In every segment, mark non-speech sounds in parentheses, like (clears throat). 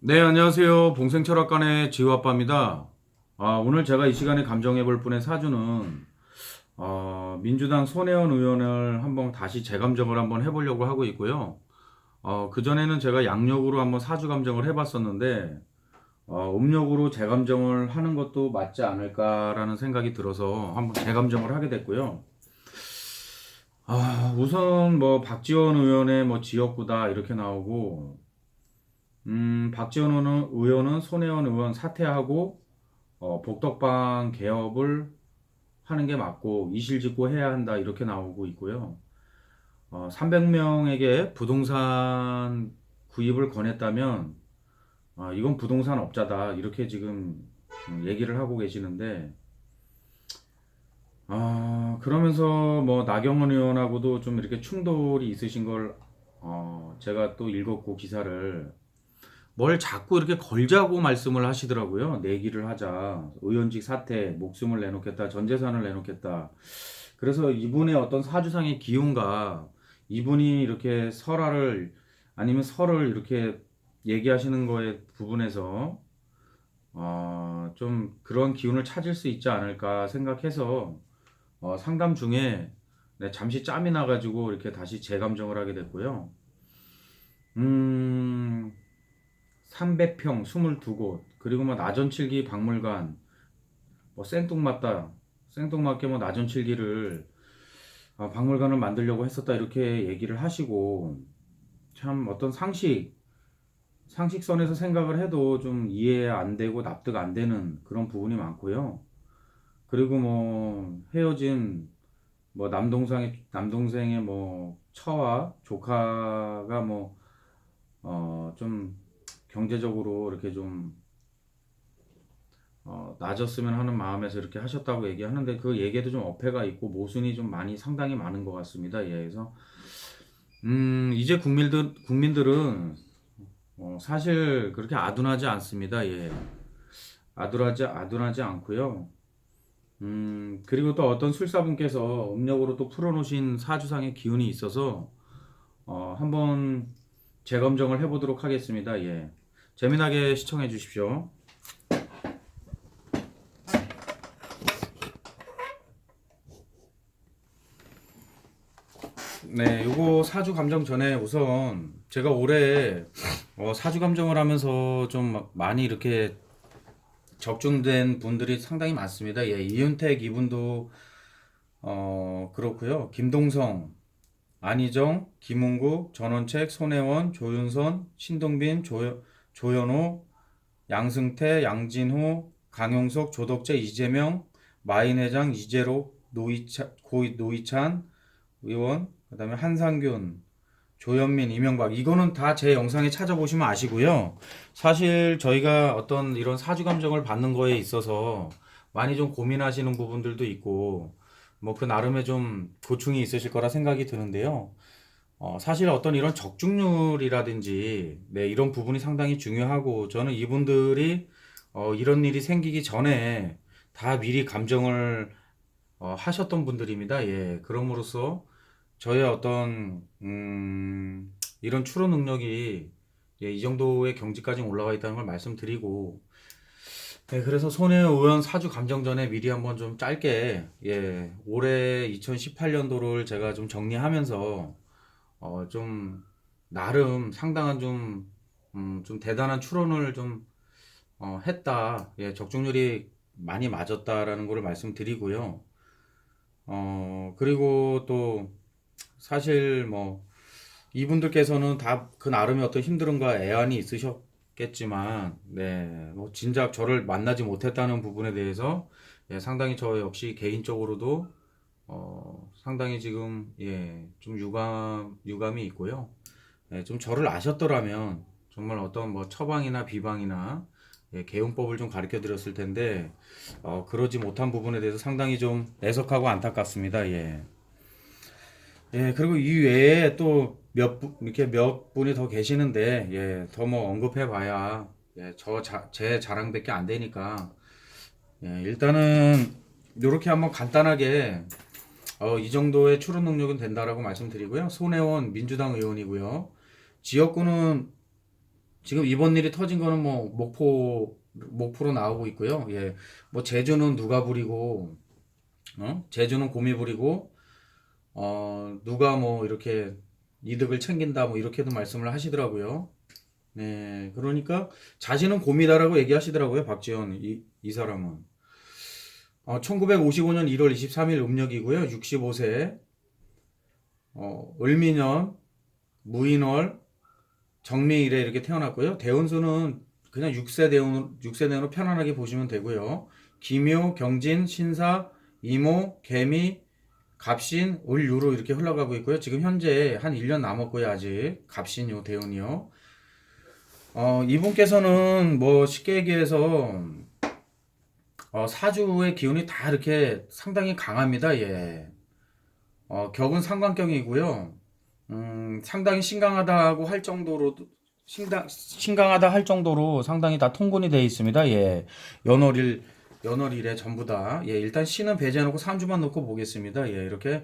네, 안녕하세요. 봉생철학관의 지우아빠입니다. 아, 오늘 제가 이 시간에 감정해볼 분의 사주는, 어, 민주당 손혜원 의원을 한번 다시 재감정을 한번 해보려고 하고 있고요. 어, 그전에는 제가 양력으로 한번 사주 감정을 해봤었는데, 어, 음력으로 재감정을 하는 것도 맞지 않을까라는 생각이 들어서 한번 재감정을 하게 됐고요. 아, 우선 뭐 박지원 의원의 뭐 지역구다 이렇게 나오고, 음, 박지원 의원은, 손혜원 의원 사퇴하고 어, 복덕방 개업을 하는 게 맞고 이실직고 해야 한다 이렇게 나오고 있고요. 어, 300명에게 부동산 구입을 권했다면 아, 이건 부동산 업자다 이렇게 지금 음, 얘기를 하고 계시는데 아, 그러면서 뭐 나경원 의원하고도 좀 이렇게 충돌이 있으신 걸 어, 제가 또 읽었고 기사를 뭘 자꾸 이렇게 걸자고 말씀을 하시더라고요. 내기를 하자. 의원직 사퇴, 목숨을 내놓겠다, 전 재산을 내놓겠다. 그래서 이분의 어떤 사주상의 기운과 이분이 이렇게 설화를 아니면 설을 이렇게 얘기하시는 거에 부분에서 어, 좀 그런 기운을 찾을 수 있지 않을까 생각해서 어, 상담 중에 네, 잠시 짬이 나가지고 이렇게 다시 재감정을 하게 됐고요. 음, 300평 22곳 그리고 뭐 나전칠기 박물관 뭐 생뚱맞다 생뚱맞게 뭐 나전칠기를 아, 박물관을 만들려고 했었다 이렇게 얘기를 하시고 참 어떤 상식 상식선에서 생각을 해도 좀 이해 안 되고 납득 안 되는 그런 부분이 많고요. 그리고 뭐 헤어진 뭐 남동생의 남동생의 뭐 처와 조카가 뭐 어 좀 경제적으로 이렇게 좀 어, 나아졌으면 하는 마음에서 이렇게 하셨다고 얘기하는데 그 얘기에도 좀 어폐가 있고 모순이 좀 많이 상당히 많은 것 같습니다. 예, 그래서 음, 이제 국민들 국민들은 어, 사실 그렇게 아둔하지 않습니다. 예, 아둔하지 아둔하지 않고요. 음, 그리고 또 어떤 술사분께서 음력으로 또 풀어놓으신 사주상의 기운이 있어서 어, 한번 재검정을 해보도록 하겠습니다. 예. 재미나게 시청해 주십시오. 네, 요거 사주 감정 전에 우선 제가 올해 어, 사주 감정을 하면서 좀막 많이 이렇게 적중된 분들이 상당히 많습니다. 예, 이윤택 이분도 어, 그렇고요. 김동성, 안희정, 김웅국, 전원책, 손혜원, 조윤선, 신동빈, 조, 조현호, 양승태, 양진호, 강용석, 조덕재, 이재명, 마인 회장, 이재록, 노이차, 고 노이찬 의원, 그 다음에 한상균, 조현민, 이명박 이거는 다 제 영상에 찾아보시면 아시고요. 사실 저희가 어떤 이런 사주 감정을 받는 거에 있어서 많이 좀 고민하시는 부분들도 있고 뭐 그 나름의 좀 고충이 있으실 거라 생각이 드는데요. 어, 사실 어떤 이런 적중률이라든지 네, 이런 부분이 상당히 중요하고 저는 이분들이 어, 이런 일이 생기기 전에 다 미리 감정을 어, 하셨던 분들입니다. 예, 그럼으로써 저의 어떤 음, 이런 추론 능력이 예, 이 정도의 경지까지 올라가 있다는 걸 말씀드리고 네, 그래서 손혜원 의원 사주 감정전에 미리 한번 좀 짧게 예, 올해 2018년도를 제가 좀 정리하면서 어, 좀 나름 상당한 좀, 음, 좀 대단한 추론을 좀 어, 했다. 예, 적중률이 많이 맞았다라는 거를 말씀드리고요. 어, 그리고 또 사실 뭐 이분들께서는 다 그 나름의 어떤 힘듦과 애환이 있으셨겠지만, 네, 뭐 진작 저를 만나지 못했다는 부분에 대해서 예, 상당히 저 역시 개인적으로도 어, 상당히 지금 예, 좀 유감 유감이 있고요. 예, 좀 저를 아셨더라면 정말 어떤 뭐 처방이나 비방이나 예, 개용법을 좀 가르쳐 드렸을 텐데 어, 그러지 못한 부분에 대해서 상당히 좀 애석하고 안타깝습니다. 예. 예, 그리고 이 외에 또 몇 분, 이렇게 몇 분이 더 계시는데, 예, 더 뭐 언급해 봐야, 예, 저 자, 제 자랑밖에 안 되니까, 예, 일단은, 요렇게 한번 간단하게, 어, 이 정도의 추론 능력은 된다라고 말씀드리고요. 손혜원 민주당 의원이고요. 지역구는 지금 이번 일이 터진 거는 뭐 목포 목포로 나오고 있고요. 예. 뭐 제주는 누가 부리고 어? 제주는 곰이 부리고 어, 누가 뭐 이렇게 이득을 챙긴다 뭐 이렇게도 말씀을 하시더라고요. 네. 그러니까 자신은 곰이다라고 얘기하시더라고요. 박지원 이, 이 사람은. 어, 1955년 1월 23일 음력이고요. 65세. 어, 을미년 무인월 정미일에 이렇게 태어났고요. 대운수는 그냥 6세 대운 6세 대운으로 편안하게 보시면 되고요. 기묘, 경진, 신사, 이모, 개미, 갑신, 을유로 이렇게 흘러가고 있고요. 지금 현재 한 1년 남았고요. 아직 갑신 요 대운이요. 어, 이분께서는 뭐 쉽게 얘기해서 어, 사주의 기운이 다 이렇게 상당히 강합니다. 예. 어, 격은 상관격이고요. 음, 상당히 신강하다고 할 정도로 신강, 신강하다 할 정도로 상당히 다 통분이 되어 있습니다. 예. 연월일 연월일에 전부 다. 예, 일단 신은 배제해 놓고 3주만 놓고 보겠습니다. 예, 이렇게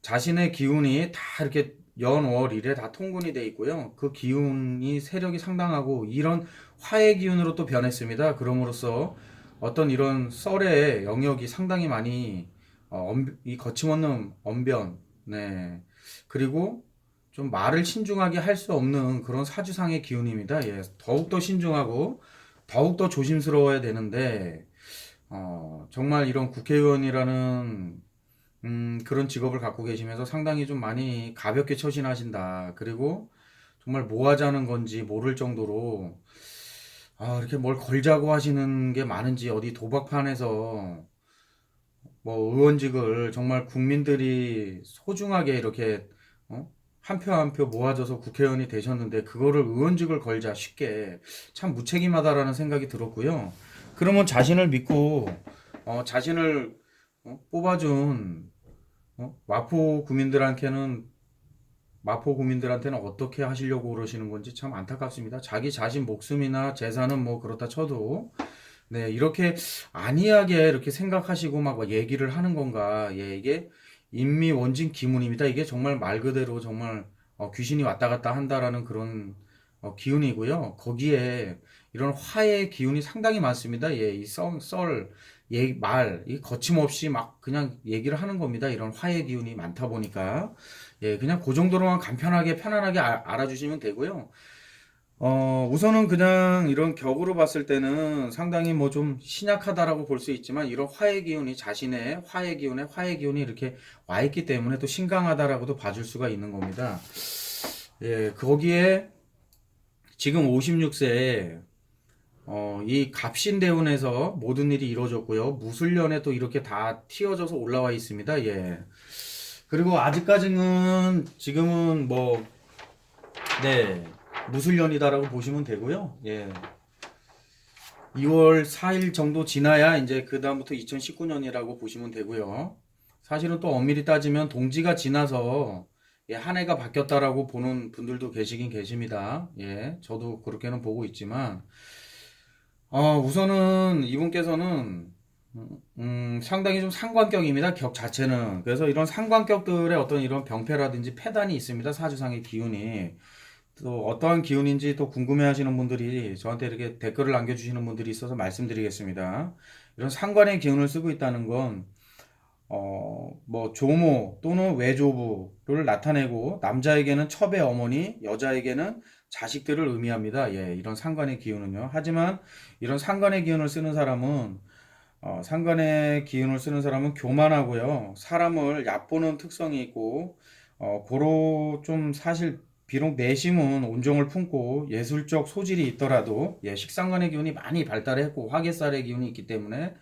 자신의 기운이 다 이렇게 연월일에 다 통분이 돼 있고요. 그 기운이 세력이 상당하고 이런 화의 기운으로 또 변했습니다. 그럼으로써 어떤 이런 썰의 영역이 상당히 많이 어, 엄- 이 거침없는 언변, 네. 그리고 좀 말을 신중하게 할 수 없는 그런 사주상의 기운입니다. 예, 더욱 더 신중하고 더욱 더 조심스러워야 되는데, 어, 정말 이런 국회의원이라는 음, 그런 직업을 갖고 계시면서 상당히 좀 많이 가볍게 처신하신다. 그리고 정말 뭐 하자는 건지 모를 정도로 아, 이렇게 뭘 걸자고 하시는 게 많은지 어디 도박판에서 뭐 의원직을 정말 국민들이 소중하게 이렇게 어? 한표 한 표 모아줘서 국회의원이 되셨는데 그거를 의원직을 걸자 쉽게 참 무책임하다라는 생각이 들었고요. 그러면 자신을 믿고 어, 자신을 어, 뽑아준 어? 마포 구민들한테는 마포 구민들한테는 어떻게 하시려고 그러시는 건지 참 안타깝습니다. 자기 자신 목숨이나 재산은 뭐 그렇다 쳐도 네, 이렇게 안이하게 이렇게 생각하시고 막 얘기를 하는 건가? 예, 이게 인미 원진 기문입니다. 이게 정말 말 그대로 정말 어, 귀신이 왔다 갔다 한다라는 그런 어, 기운이고요. 거기에 이런 화의 기운이 상당히 많습니다. 예, 이 썰, 썰, 예, 말, 이 거침없이 막 그냥 얘기를 하는 겁니다. 이런 화의 기운이 많다 보니까. 예, 그냥 그 정도로만 간편하게 편안하게 아- 알아주시면 되고요. 어, 우선은 그냥 이런 격으로 봤을 때는 상당히 뭐 좀 신약하다라고 볼 수 있지만 이런 화의 기운이 자신의 화의 기운에 화의 기운이 이렇게 와 있기 때문에 또 신강하다라고도 봐줄 수가 있는 겁니다. 예, 거기에 지금 56세에 어, 이 갑신대운에서 모든 일이 이루어졌고요. 무술년에 또 이렇게 다 튀어져서 올라와 있습니다. 예. 그리고 아직까지는 지금은 뭐 네. 무술년이다라고 보시면 되고요. 예. 2월 4일 정도 지나야 이제 그다음부터 2019년이라고 보시면 되고요. 사실은 또 엄밀히 따지면 동지가 지나서 예, 한 해가 바뀌었다라고 보는 분들도 계시긴 계십니다. 예. 저도 그렇게는 보고 있지만 어, 우선은 이분께서는 음, 음, 상당히 좀 상관격입니다. 격 자체는. 그래서 이런 상관격들의 어떤 이런 병폐라든지 폐단이 있습니다. 사주상의 기운이. 또 어떠한 기운인지 또 궁금해 하시는 분들이 저한테 이렇게 댓글을 남겨주시는 분들이 있어서 말씀드리겠습니다. 이런 상관의 기운을 쓰고 있다는 건, 어, 뭐, 조모 또는 외조부를 나타내고, 남자에게는 첩의 어머니, 여자에게는 자식들을 의미합니다. 예, 이런 상관의 기운은요. 하지만 이런 상관의 기운을 쓰는 사람은, 어, 상관의 기운을 쓰는 사람은 교만하고요. 사람을 얕보는 특성이 있고, 어, 고로 좀 사실 비록 내심은 온정을 품고 예술적 소질이 있더라도 예, 식상관의 기운이 많이 발달했고 화개살의 기운이 있기 때문에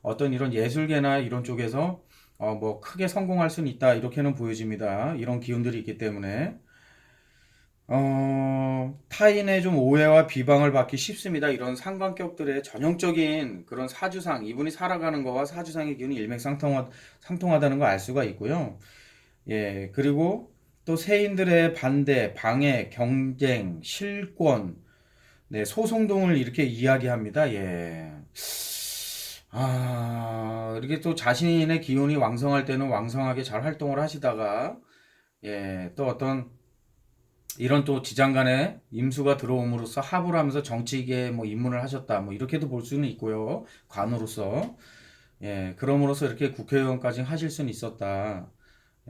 어떤 이런 예술계나 이런 쪽에서 어, 뭐 크게 성공할 수는 있다 이렇게는 보여집니다. 이런 기운들이 있기 때문에 어, 타인의 좀 오해와 비방을 받기 쉽습니다. 이런 상관격들의 전형적인 그런 사주상, 이분이 살아가는 거와 사주상의 기운이 일맥상통하, 상통하다는 걸 알 수가 있고요. 예, 그리고 또 세인들의 반대, 방해, 경쟁, 실권, 네, 소송 등을 이렇게 이야기합니다. 예. 아, 이렇게 또 자신의 기운이 왕성할 때는 왕성하게 잘 활동을 하시다가, 예, 또 어떤 이런 또 지장간에 임수가 들어옴으로써 합을 하면서 정치계에 뭐 입문을 하셨다. 뭐 이렇게도 볼 수는 있고요. 관으로서. 예, 그럼으로써 이렇게 국회의원까지 하실 수는 있었다.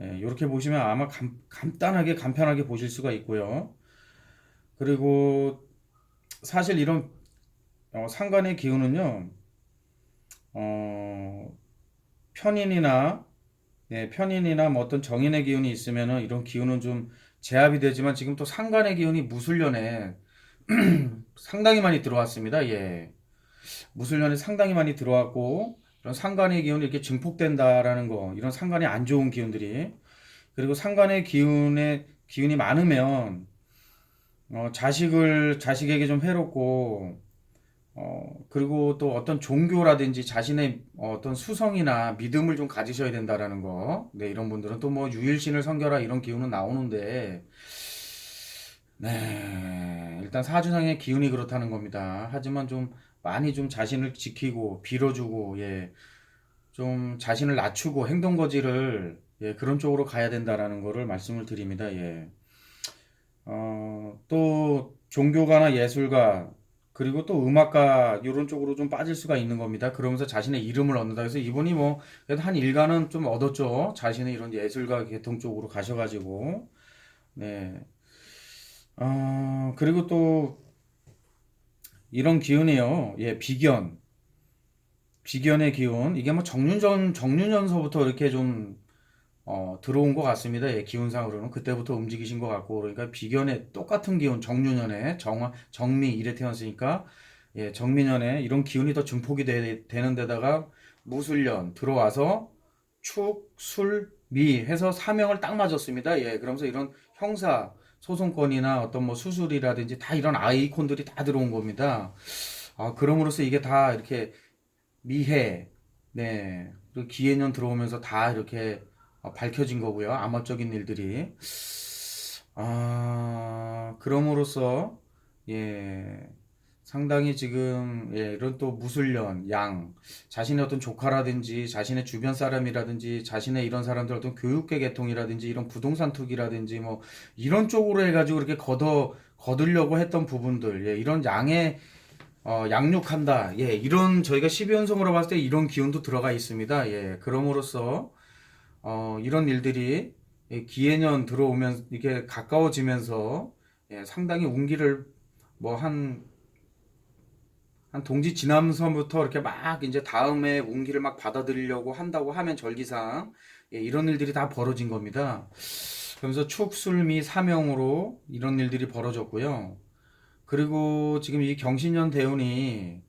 예, 이렇게 보시면 아마 간, 간단하게 간편하게 보실 수가 있고요. 그리고 사실 이런 어, 상관의 기운은요, 어, 편인이나 네, 편인이나 뭐 어떤 정인의 기운이 있으면은 이런 기운은 좀 제압이 되지만 지금 또 상관의 기운이 무술년에 (clears throat) 상당히 많이 들어왔습니다. 예. 무술년에 상당히 많이 들어왔고 이런 상관의 기운이 이렇게 증폭된다라는 거 이런 상관이 안 좋은 기운들이 그리고 상관의 기운에 기운이 많으면 어, 자식을 자식에게 좀 해롭고 어, 그리고 또 어떤 종교라든지 자신의 어떤 수성이나 믿음을 좀 가지셔야 된다라는 거. 네, 이런 분들은 또 뭐 유일신을 섬겨라 이런 기운은 나오는데, 네, 일단 사주상의 기운이 그렇다는 겁니다. 하지만 좀 많이 좀 자신을 지키고 빌어주고, 예, 좀 자신을 낮추고 행동 거지를 예, 그런 쪽으로 가야 된다라는 거를 말씀을 드립니다. 예. 어, 또 종교가나 예술가 그리고 또 음악가 이런 쪽으로 좀 빠질 수가 있는 겁니다. 그러면서 자신의 이름을 얻는다. 그래서 이분이 뭐 그래도 한 일가는 좀 얻었죠. 자신의 이런 예술가 계통 쪽으로 가셔가지고 네. 어, 그리고 또 이런 기운이요. 예, 비견. 비견의 기운. 이게 뭐 정윤전 정윤전서부터 이렇게 좀 어, 들어온 것 같습니다. 예, 기운상으로는 그때부터 움직이신 것 같고 그러니까 비견의 똑같은 기운 정유년에 정 정미 이래 태어났으니까 예, 정미년에 이런 기운이 더 증폭이 되, 되는 데다가 무술년 들어와서 축, 술, 미 해서 사명을 딱 맞았습니다. 예, 그러면서 이런 형사 소송권이나 어떤 뭐 수술이라든지 다 이런 아이콘들이 다 들어온 겁니다. 아, 그럼으로써 이게 다 이렇게 미해, 네, 그리고 기해년 들어오면서 다 이렇게 어, 밝혀진 거고요. 암호적인 일들이. 아, 그럼으로써, 예, 상당히 지금, 예, 이런 또 무술년, 양, 자신의 어떤 조카라든지, 자신의 주변 사람이라든지, 자신의 이런 사람들 어떤 교육계 계통이라든지, 이런 부동산 투기라든지, 뭐, 이런 쪽으로 해가지고 이렇게 걷어, 거두려고 했던 부분들, 예, 이런 양의, 어, 양육한다. 예, 이런 저희가 12연성으로 봤을 때 이런 기운도 들어가 있습니다. 예, 그럼으로써, 어, 이런 일들이 이 기해년 들어오면 이게 가까워지면서 예, 상당히 운기를 뭐 한 한 동지 지남서부터 이렇게 막 이제 다음에 운기를 막 받아들이려고 한다고 하면 절기상 예, 이런 일들이 다 벌어진 겁니다. 그러면서 축술미 사명으로 이런 일들이 벌어졌고요. 그리고 지금 이 경신년 대운이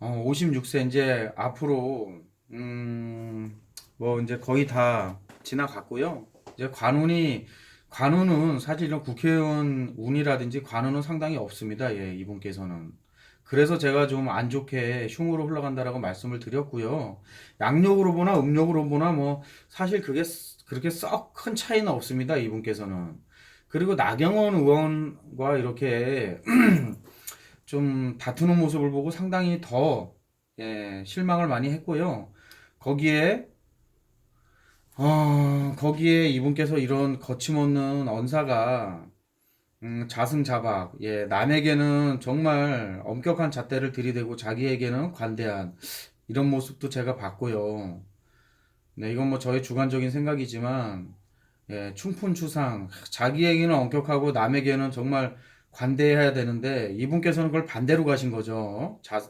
어, 56세 이제 앞으로 음, 뭐 이제 거의 다 지나갔고요. 이제 관운이 관운은 사실 이런 국회의원 운이라든지 관운은 상당히 없습니다. 예, 이분께서는. 그래서 제가 좀 안 좋게 흉으로 흘러간다라고 말씀을 드렸고요. 양력으로 보나 음력으로 보나 뭐 사실 그게 스- 그렇게 썩 큰 차이는 없습니다. 이분께서는. 그리고 나경원 의원과 이렇게 (clears throat) 좀 다투는 모습을 보고 상당히 더 예, 실망을 많이 했고요. 거기에 어, 거기에 이분께서 이런 거침없는 언사가 음, 자승자박, 예, 남에게는 정말 엄격한 잣대를 들이대고 자기에게는 관대한 이런 모습도 제가 봤고요. 네, 이건 뭐 저의 주관적인 생각이지만, 예, 충푼추상, 자기에게는 엄격하고 남에게는 정말 관대해야 되는데 이분께서는 그걸 반대로 가신 거죠. 자,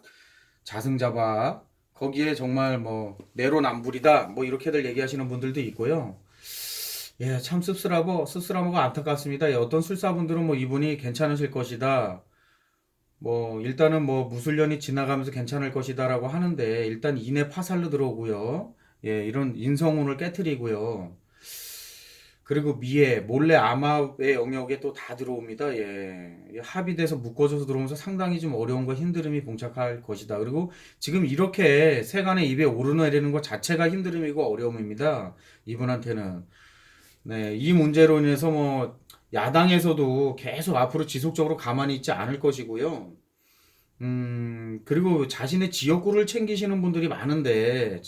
자승자박. 거기에 정말 뭐 내로남불이다. 뭐 이렇게들 얘기하시는 분들도 있고요. 예, 참 씁쓸하고 씁쓸하고 안타깝습니다. 예, 어떤 술사분들은 뭐 이분이 괜찮으실 것이다. 뭐 일단은 뭐 무술년이 지나가면서 괜찮을 것이다라고 하는데 일단 인해 파살로 들어오고요. 예, 이런 인성운을 깨트리고요. 그리고 미에 몰래 암압의 영역에 또 다 들어옵니다. 예. 예, 합의돼서 묶어져서 들어오면서 상당히 좀 어려움과 힘듦이 봉착할 것이다. 그리고 지금 이렇게 세간의 입에 오르내리는 것 자체가 힘듦이고 어려움입니다. 이분한테는. 네, 이 문제로 인해서 뭐 야당에서도 계속 앞으로 지속적으로 가만히 있지 않을 것이고요. 음, 그리고 자신의 지역구를 챙기시는 분들이 많은데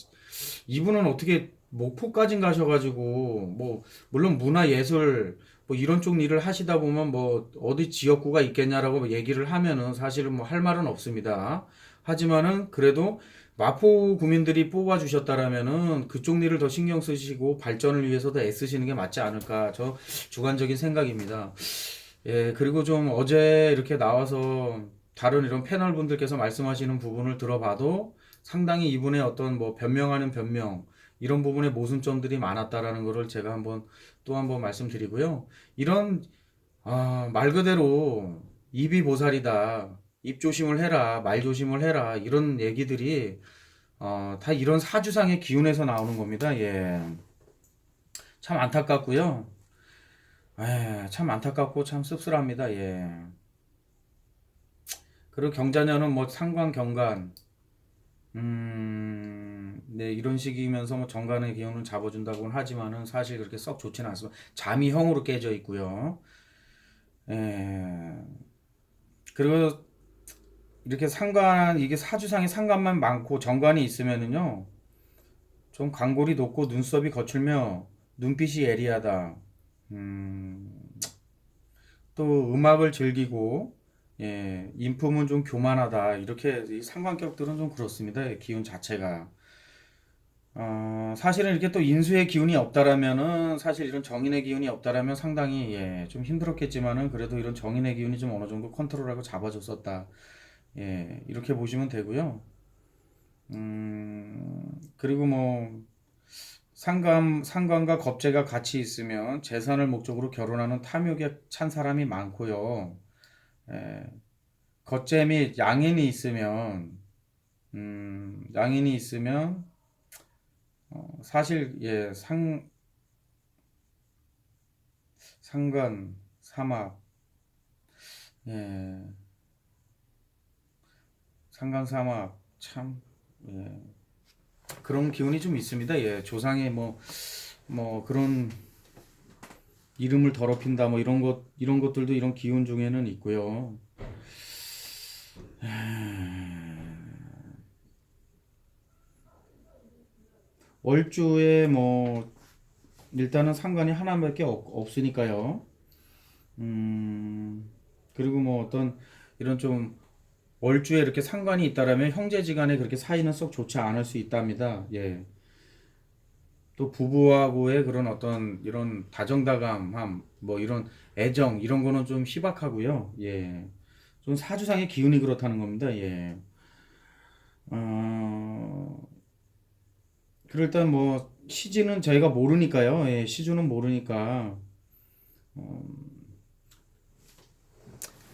이분은 어떻게 목포까지 가셔가지고 뭐 물론 문화 예술 뭐 이런 쪽 일을 하시다 보면 뭐 어디 지역구가 있겠냐라고 얘기를 하면은 사실은 뭐 할 말은 없습니다. 하지만은 그래도 마포 구민들이 뽑아 주셨다라면은 그쪽 일을 더 신경 쓰시고 발전을 위해서 더 애쓰시는 게 맞지 않을까 저 주관적인 생각입니다. 예, 그리고 좀 어제 이렇게 나와서 다른 이런 패널 분들께서 말씀하시는 부분을 들어봐도 상당히 이분의 어떤 뭐 변명하는 변명 이런 부분에 모순점들이 많았다라는 거를 제가 한번 또 한번 말씀드리고요. 이런 아, 말 그대로 입이 보살이다. 입 조심을 해라. 말 조심을 해라. 이런 얘기들이 어, 다 이런 사주상의 기운에서 나오는 겁니다. 예. 참 안타깝고요. 에, 참 안타깝고 참 씁쓸합니다. 예. 그리고 경자년은 뭐 상관 경관 음, 네, 이런 식이면서 뭐 정관의 기운을 잡아준다고는 하지만은 사실 그렇게 썩 좋지는 않습니다. 잠이 형으로 깨져 있고요. 예. 그리고 이렇게 상관, 이게 사주상에 상관만 많고 정관이 있으면은요, 좀 광골이 높고 눈썹이 거칠며 눈빛이 예리하다. 음, 또 음악을 즐기고, 예, 인품은 좀 교만하다. 이렇게 이 상관격들은 좀 그렇습니다. 이 기운 자체가. 어, 사실은 이렇게 또 인수의 기운이 없다라면은 사실 이런 정인의 기운이 없다라면 상당히 예, 좀 힘들었겠지만은 그래도 이런 정인의 기운이 좀 어느 정도 컨트롤하고 잡아줬었다. 예, 이렇게 보시면 되고요. 음, 그리고 뭐 상관 상관과 겁재가 같이 있으면 재산을 목적으로 결혼하는 탐욕에 찬 사람이 많고요. 예, 겁재 및 양인이 있으면 음, 양인이 있으면 어, 사실 예, 상 상관 사막 예, 상관 사막 참 예, 그런 기운이 좀 있습니다. 예, 조상의 뭐뭐 그런 이름을 더럽힌다 뭐 이런 것 이런 것들도 이런 기운 중에는 있고요. 월주에 뭐 일단은 상관이 하나밖에 없, 없으니까요. 음, 그리고 뭐 어떤 이런 좀 월주에 이렇게 상관이 있다라면 형제지간에 그렇게 사이는 썩 좋지 않을 수 있답니다. 예. 또 부부하고의 그런 어떤 이런 다정다감함, 뭐 이런 애정 이런 거는 좀 희박하고요. 예. 좀 사주상의 기운이 그렇다는 겁니다. 예. 어, 일단 뭐 시지는 저희가 모르니까요. 예, 시주는 모르니까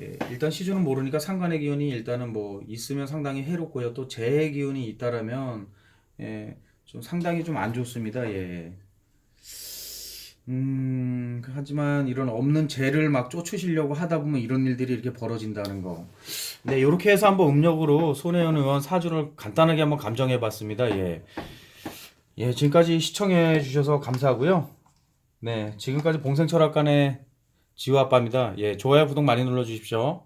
예, 일단 시주는 모르니까 상관의 기운이 일단은 뭐 있으면 상당히 해롭고요. 또 재의 기운이 있다라면 예, 좀 상당히 좀 안 좋습니다. 예. 음, 하지만 이런 없는 재를 막 쫓으시려고 하다 보면 이런 일들이 이렇게 벌어진다는 거. 네, 이렇게 해서 한번 음력으로 손혜연 의원 사주를 간단하게 한번 감정해 봤습니다. 예. 예, 지금까지 시청해 주셔서 감사하고요. 네, 지금까지 봉생철학관의 지호 아빠입니다. 예, 좋아요, 구독 많이 눌러 주십시오.